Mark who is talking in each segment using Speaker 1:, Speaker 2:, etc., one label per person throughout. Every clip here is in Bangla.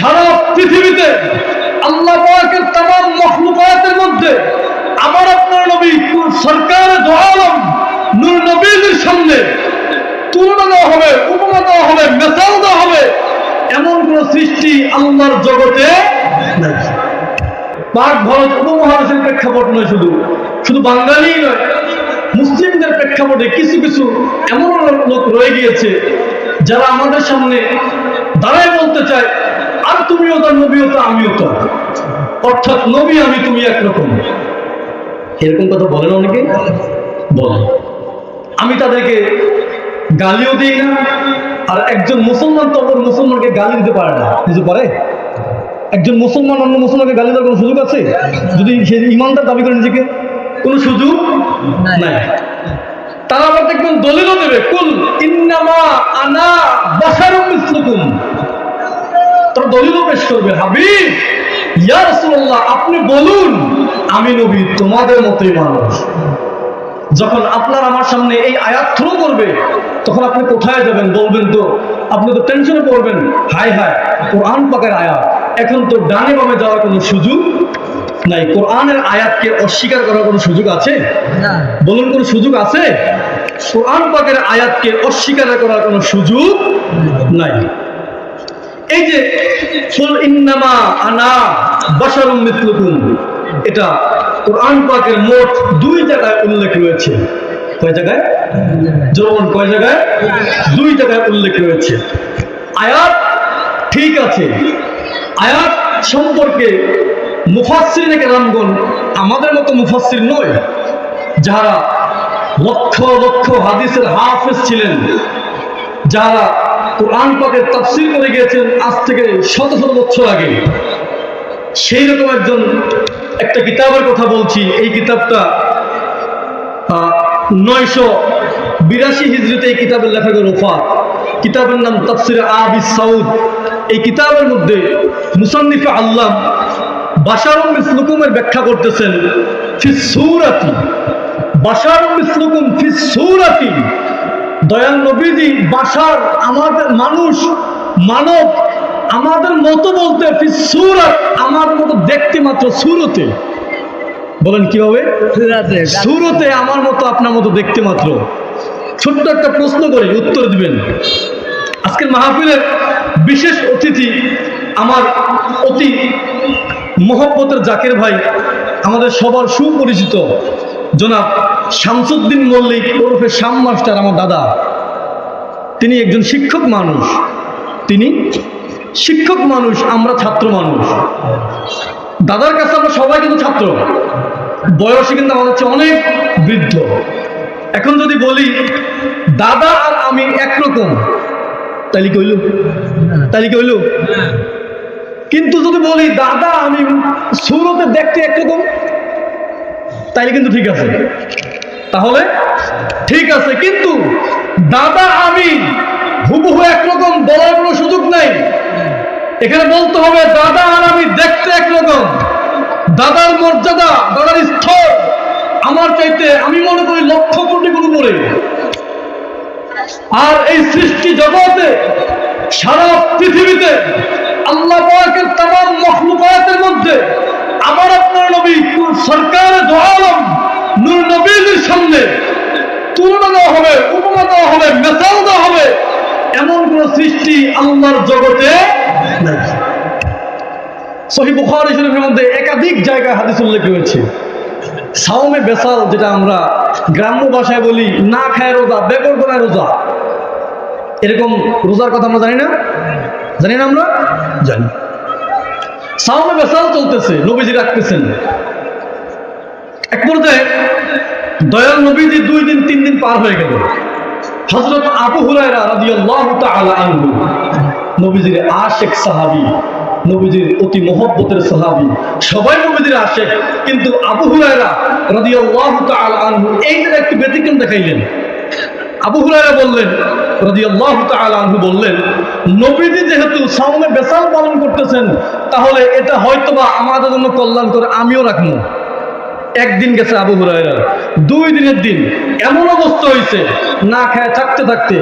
Speaker 1: সারা পৃথিবীতে আল্লাহ পাকের তাম মখলুকাতের মধ্যে আমার আপনার নবী সরকার দোয়ালম নূর নবীদের সামনে তুলনা দেওয়া হবে, উপমা দেওয়া হবে, মেসাল দেওয়া হবে, এমন কোন সৃষ্টি আল্লাহর জগতে পাক ভারত উপমহাদেশের প্রেক্ষাপট নয় শুধু শুধু বাঙালি নয়, মুসলিমদের প্রেক্ষাপটে কিছু কিছু এমন লোক রয়ে গিয়েছে যারা আমাদের সামনে দাঁড়ায় বলতে চায় আর তুমিও তার নবীও তো আমিও তো। অর্থাৎ নবী আমি তুমি একরকম। এরকম কথা বলেন অনেকে? বলে আমি তাদেরকে গালিও দিই না আর একজন মুসলমান তো অপর মুসলমানকে গালি দিতে পারে না। কিছু পারে একজন মুসলমান অন্য মুসলমানকে গালি দেওয়ার কোনো সুযোগ আছে? যদি সে ইমানদার দাবি করে নিজেকে কোনো সুযোগ নাই। তারা আবার দেখবেন দলিলও দেবে কুল ইন্নামা আনা বাসারুম মিসলুকুম। তারা দলিলও পেশ করবে হাবিব। ইয়া রাসূলুল্লাহ আপনি বলুন আমি নবী তোমাদের মতোই মানুষ। যখন আপনার আমার সামনে এই আয়াত থ্রো করবে তখন আপনি কোথায় যাবেন বলবেন তো? আপনি তো টেনশনে পড়বেন। হাই হাই কোরআন পাকের আয়াত। এখন তো ডানে বামে যাওয়ার কোনো সুযোগ নাই। কোরআনের আয়াতকে অস্বীকার করার কোনো সুযোগ আছে?
Speaker 2: না।
Speaker 1: বলুন কোনো সুযোগ আছে? কোরআন পাকের আয়াতকে অস্বীকার করার কোনো সুযোগ নাই। এই যে ফুল ইন্নামা আনা বাশারুম মিথলুকুম এটা কোরআন পাকের মোট দুই জায়গায় উল্লেখ রয়েছে। কয় জায়গায়? যেমন কয় জায়গায়? দুই জায়গায় উল্লেখ রয়েছে। আয়াত ঠিক আছে। আয়াত সম্পর্কে মুফাসসির কেরামগণ আমাদের মতো মুফাসসির নয়, যারা লক্ষ লক্ষ হাদিসের হাফেজ ছিলেন, যারা কোরআন পাকের তাফসির করে গিয়েছেন আজ থেকে শত শত বছর আগে। সেই রকম একজন একটা কিতাবের কথা বলছি। এই কিতাবটা নয়শো বিরাশি হিজড়িতে এই কিতাবের লেখা গেল রোফা কিতাবের নাম তাফসির আবি সাউদ। এই কিতাবের মধ্যে মুসান্নিফে আল্লাহ বাশারুল ইসলুকুমের ব্যাখ্যা করতেছেন ফি সূরাতি। বাশারুল ইসলুকুম ফি সূরাতি। দয়াল নবীজি বাশার আমাদের মানুষ মানব আমাদের মতো বলতে সূরাত আমার মতো দেখতে মাত্র সুরতে। বলেন কীভাবে?
Speaker 2: সুরতে
Speaker 1: আমার মতো আপনার মতো দেখতে মাত্র। ছোট্ট একটা প্রশ্ন করি উত্তর দিবেন। আজকের মাহফিলের বিশেষ অতিথি আমার অতি মহব্বতের জাকের ভাই আমাদের সবার সুপরিচিত জনাব শামসুদ্দিন মল্লিক ওরফে শ্যাম মাস্টার আমার দাদা। তিনি একজন শিক্ষক মানুষ। তিনি শিক্ষক মানুষ আমরা ছাত্র মানুষ। দাদার কাছে আমরা সবাই কিন্তু ছাত্র। বয়সে কিন্তু আমাদের চেয়ে অনেক বৃদ্ধ। এখন যদি বলি দাদা আর আমি একরকম তাইলে কইল তাইলে কইল কিন্তু যদি বলি দাদা আমি সুরতে দেখতে একরকম তাইলে কিন্তু ঠিক আছে। তাহলে ঠিক আছে, কিন্তু দাদা আমি হুবহু একরকম বলার কোনো সুযোগ নাই। এখানে বলতে হবে, দাদা আর আমি দেখতে একরকম। দাদার মর্যাদা, দাদার স্থল আমার চাইতে, আমি মনে করি লক্ষ কোটি গুণ উপরে। আর এই সৃষ্টি জগতে, সারা পৃথিবীতে আল্লাহ পাকের তাম মখলুকাতের মধ্যে আমার আপনার নবী সরকার দোয়ালম নূর নবীদের সামনে তুলনা দেওয়া হবে, উপমা দেওয়া হবে মেসাল দেওয়া হবে। এমন কোন সৃষ্টি আল্লাহর জগতে সহি বুখারী শরীফের মধ্যে একাধিক জায়গায় হাদিস উল্লেখ রয়েছে। সাওমে বেসাল, যেটা আমরা গ্রাম্য ভাষায় বলি, না খায় রোজা বেকর করায় রোজা। এরকম রোজার কথা আমরা জানি না? জানি না আমরা? জানি। সাওমে বেসাল চলতেছে, নবীজি রাখতেছেন এক পর্যায়ে দয়াল নবীজি দুই দিন, তিন দিন পার হয়ে গেল। হজরত আবু হুরায়রা রাদিয়াল্লাহু তাআলা আনহু, নবীজির আশেক সাহাবী, নবীজির অতি মহব্বতের সাহাবী, সবাই নবীজির আশেক। কিন্তু আবু হুরায়রা রাদিয়াল্লাহু তাআলা আনহু এইটার একটু ব্যতিক্রম দেখাইলেন। আবু হুরায়রা বললেন, রাদিয়াল্লাহু তাআলা আনহু বললেন, নবীজি যেহেতু সামনে বেসাল পালন করতেছেন, তাহলে এটা হয়তোবা আমাদের জন্য কল্যাণ করে আমিও রাখব। একদিন গেছে আবু হুরায়রা। দুই দিনের দিন এমন অবস্থা হয়েছে না খায় থাকতে থাকতে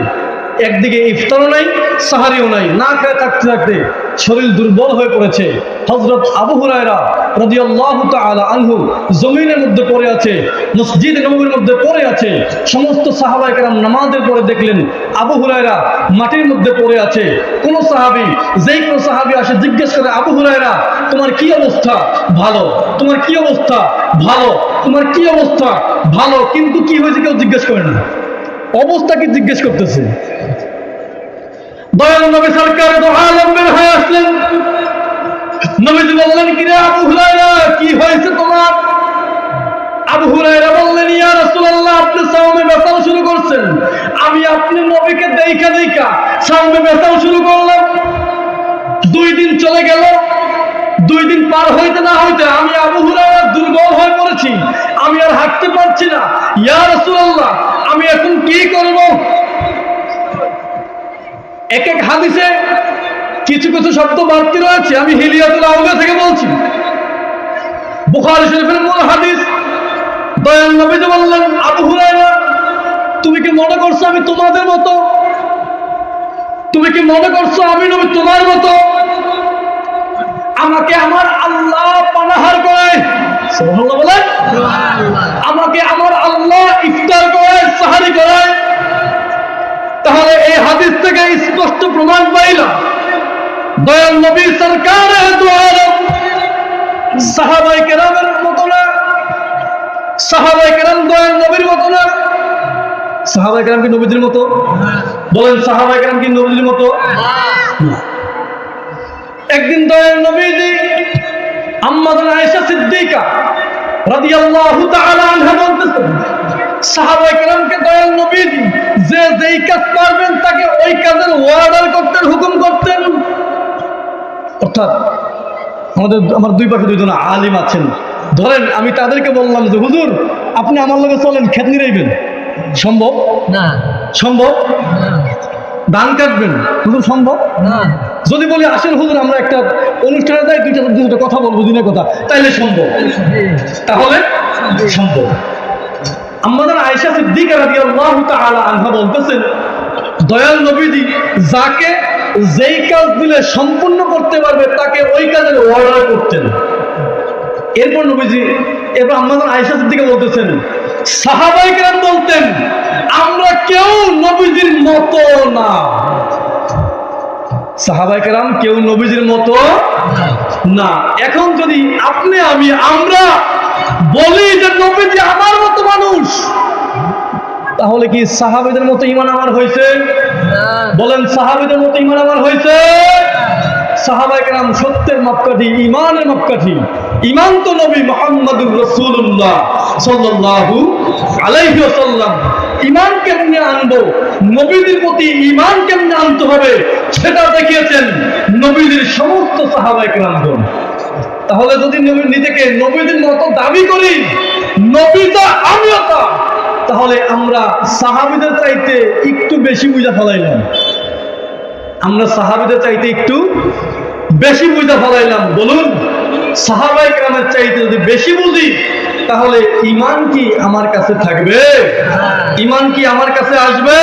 Speaker 1: একদিকে ইফতারও নাই, সাহারিও নাই। না খেয়ে থাকতে থাকতে শরীর দুর্বল হয়ে পড়েছে। হজরত আবু হুরায়রা রাদিয়াল্লাহু তাআলা আনহু জমিনের মধ্যে পড়ে আছে, মসজিদ নবীর মধ্যে পড়ে আছে, সমস্ত সাহাবায়ে কেরাম নামাজের পরে দেখলেন আবু হুরায়রা মাটির মধ্যে পড়ে আছে। কোন সাহাবী, যেই কোন সাহাবী আসে জিজ্ঞেস করে, আবু হুরায়রা, তোমার কি অবস্থা? ভালো। তোমার কি অবস্থা? ভালো। তোমার কি অবস্থা? ভালো। কিন্তু কি হয়েছে কেউ জিজ্ঞেস করে না। অবস্থা কি জিজ্ঞেস করতেছে। দয়াল নবী সরকার তো আলম বের হয়ে আসলেন। নবীজি বললেন কি রে আবু হুরায়রা, কি হয়েছে তোমার? আবু হুরায়রা বললেন, ইয়া রাসূলুল্লাহ, আপনি সাওমে বেচাও শুরু করছেন। আমি আপনি নবীকে দেইখা দেইখা সাওমে বেচাও শুরু করলাম। দুই দিন চলে গেল দুই দিন পার হইতে না হইতে আমি আবু হুরায়রা দুর্বল হয়ে পড়েছি। আমি আর হাঁটতে পারছি না। ইয়া রাসূলুল্লাহ, আমি এখন কি করব? এক এক হাদিসে কিছু কিছু শব্দ বাড়তি রয়েছে, আমি হিলিয়াতুল আউলিয়া থেকে বলছি। বুখারী শরীফের মূল হাদিস? দয়াল নবীজি বললেন, আবু হুরায়রা, তুমি কি মনে করছ আমি তোমাদের মতো? তুমি কি মনে করছ আমি নবী তোমার মতো? আমাকে আমার আল্লাহ পানাহার করে। আমাকে আমার আল্লাহ ইফতার করে, সাহারি করে। তাহলে এই হাদিস থেকে স্পষ্ট প্রমাণ পাইলাম দয়াল নবী সরকার সাহাবাই কেরামের মতো না সাহাবাই কেরাম দয়াল নবীর মতো না সাহাবাই কেরাম কি নবীদের মতো? বলেন সাহাবাই কেরাম কি নবীদের মতো? না। একদিন দয়াল নবীজি আম্মাদান আয়েশা সিদ্দিকা রাদিয়াল্লাহু তাআলা আনহা বলতেছেন সাহাবায়ে কেরামকে দয়াল নবীজি যে যেই কাজ পারবেন তাকে ওই কাজের অর্ডার করতেন হুকুম করতেন। অর্থাৎ আমাদের আমার দুই পাশে দুইজন আলিম আছেন। ধরেন আমি তাদেরকে বললাম যে হুজুর আপনি আমার লগে চলেন ক্ষেত নিরাইবেন সম্ভব?
Speaker 2: না।
Speaker 1: সম্ভব? ধান কাটবেন। হুজুর সম্ভব?
Speaker 2: না।
Speaker 1: যদি বলি আসেন হুজুর, আমরা একটা অনুষ্ঠানে যাই দুইটা দুটো কথা বলব, দিনের কথা, তাইলে সম্ভব। তাহলে সম্ভব। আমাদের আয়েশা সিদ্দিকা আনহা বলতেছেন, দয়াল নবীজি, যাকে যেই কাজ দিলে সম্পূর্ণ করতে পারবে, তাকে ওই কাজের অর্ডার করতেন। এরপর নবীজি, এরপর আমাদের আয়েশা সিদ্দিকা বলতেছেন সাহাবাই কেরাম বলতেন, আমরা কেউ নবীজির মতো না। সাহাবাই কেরাম কেউ নবীজির মতো না। এখন যদি আপনি, আমি, আমরা বলি যে নবীজি আমার মতো মানুষ, তাহলে কি সাহাবেদের মতো ইমান আমার হয়েছে? বলেন, সাহাবেদের মতো ইমান আমার হয়েছে? সাহাবাই কেরাম সত্যের মাপকাঠি ইমানের মাপকাঠি। ইমান তো নবী মোহাম্মদুর রসুল্লাহ সাল্লাল্লাহু আলাইহি ওয়াসাল্লাম। ইমান কেমনে আনব? নবীদের প্রতি ইমান কেমনে আনতে হবে সেটা দেখিয়েছেন নবীদের সমস্ত সাহাবাই কেরামগণ তাহলে যদি নিজেকে নবীদের মতো দাবি করি নবীতা আমিও তাহলে আমরা সাহাবিদের চাইতে একটু বেশি বুঝা ফেলাইলাম। আমরা সাহাবিদের চাইতে একটু বেশি বুঝা ফেলাইলাম, বলুন। সাহাবাই গ্রামের চাইতে যদি বেশি বুঝি, তাহলে ইমান কি আমার কাছে থাকবে? ইমান কি আমার কাছে আসবে?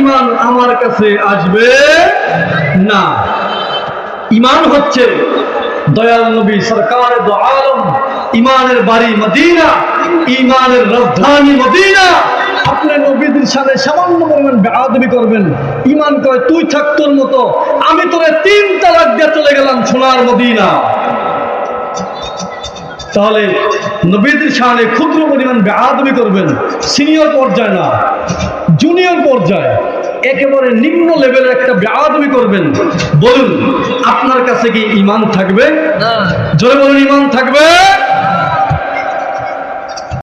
Speaker 1: ইমান আমার কাছে আসবে না। ইমান হচ্ছে দয়াল নবী সরকার ইমানের বাড়ি মদিনা ইমানের রাজধানী মদিনা। আপনি নবীদের সাথে সামান্য পরিমাণ বেআদবি করবেন। ইমান কয়, তুই থাক মতো। আমি তোরে তিন তালাক দিয়ে চলে গেলাম সোনার মদিনা। তাহলে নবীদের সামনে ক্ষুদ্র পরিমাণ আদমি করবেন সিনিয়র পর্যায়ে না জুনিয়র পর্যায়ে। একেবারে নিম্ন লেভেলের একটা বেআদমি করবেন। বলুন আপনার কাছে কি ইমান থাকবে?
Speaker 2: না।
Speaker 1: জোরে বলুন ইমান থাকবে?